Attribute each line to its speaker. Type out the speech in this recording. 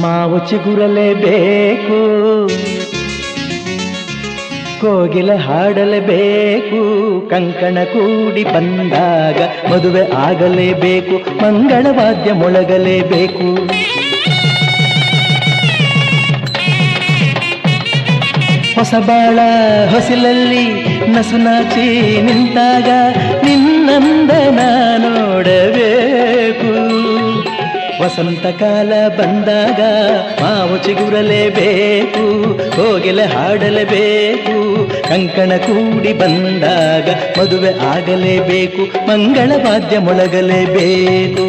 Speaker 1: ಮಾವು ಚಿಗುರಲೇಬೇಕು. ಕೋಗಿಲ ಹಾಡಲೇಬೇಕು. ಕಂಕಣ ಕೂಡಿ ಬಂದಾಗ ಮದುವೆ ಆಗಲೇಬೇಕು. ಮಂಗಳವಾದ್ಯ ಮೊಳಗಲೇಬೇಕು. ಹೊಸ ಬಾಳ ಹೊಸಿಲಲ್ಲಿ ನಸುನಾಚಿ ನಿಂತಾಗ ನಿನ್ನಂದ ನೋಡಬೇಕು ವಸಂತ ಕಾಲ ಬಂದಾಗ ಮಾವು ಚಿಗುರಲೇಬೇಕು ಹೋಗಲೆ ಹಾಡಲೇಬೇಕು, ಕಂಕಣ ಕೂಡಿ ಬಂದಾಗ ಮದುವೆ ಆಗಲೇಬೇಕು, ಮಂಗಳ ವಾದ್ಯ ಮೊಳಗಲೇಬೇಕು.